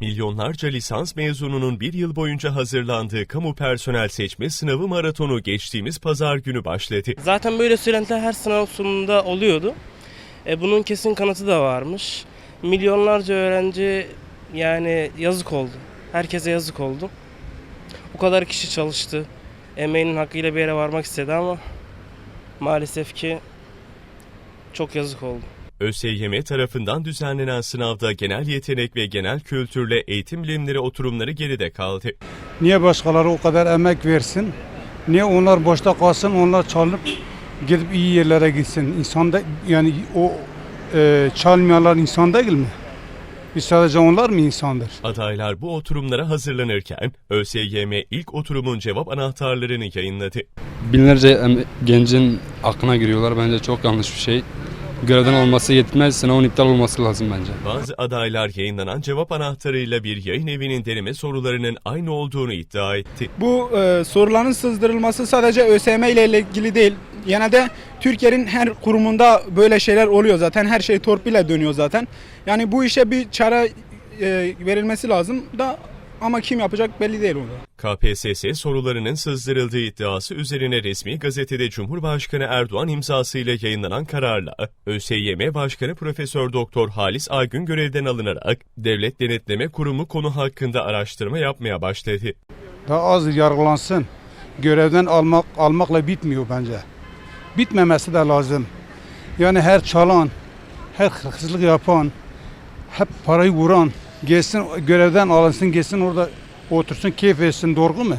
Milyonlarca lisans mezununun bir yıl boyunca hazırlandığı kamu personel seçme sınavı maratonu geçtiğimiz pazar günü başladı. Zaten böyle söylentiler her sınav sonunda oluyordu. E, bunun kesin kanıtı da varmış. Milyonlarca öğrenci yani yazık oldu. Herkese yazık oldu. O kadar kişi çalıştı. Emeğinin hakkıyla bir yere varmak istedi ama maalesef ki çok yazık oldu. ÖSYM tarafından düzenlenen sınavda genel yetenek ve genel kültürle eğitim bilimleri oturumları geride kaldı. Niye başkaları o kadar emek versin? Niye onlar boşta kalsın, onlar çalıp gidip iyi yerlere gitsin? İnsanda yani o e, çalmayanlar insan değil mi? Biz sadece onlar mı insandır? Adaylar bu oturumlara hazırlanırken ÖSYM ilk oturumun cevap anahtarlarını yayınladı. Binlerce gencin aklına giriyorlar. Bence çok yanlış bir şey. Görevden olması yetmez, sınavın iptal olması lazım bence. Bazı adaylar yayınlanan cevap anahtarıyla bir yayın evinin deneme sorularının aynı olduğunu iddia etti. Bu e, soruların sızdırılması sadece ÖSYM ile ilgili değil. Genelde Türkiye'nin her kurumunda böyle şeyler oluyor zaten. Her şey torpille dönüyor zaten. Yani bu işe bir çare e, verilmesi lazım da ama kim yapacak belli değil orada. KPSS sorularının sızdırıldığı iddiası üzerine resmi gazetede Cumhurbaşkanı Erdoğan imzasıyla yayınlanan kararla ÖSYM Başkanı Profesör Doktor Halis Aygün görevden alınarak Devlet Denetleme Kurumu konu hakkında araştırma yapmaya başladı. Daha az yargılansın. Görevden almak almakla bitmiyor bence. Bitmemesi de lazım. Yani her çalan, her hırsızlık yapan, hep parayı vuran gelsin görevden alınsın, gelsin orada otursun, keyif etsin. Doğru mu?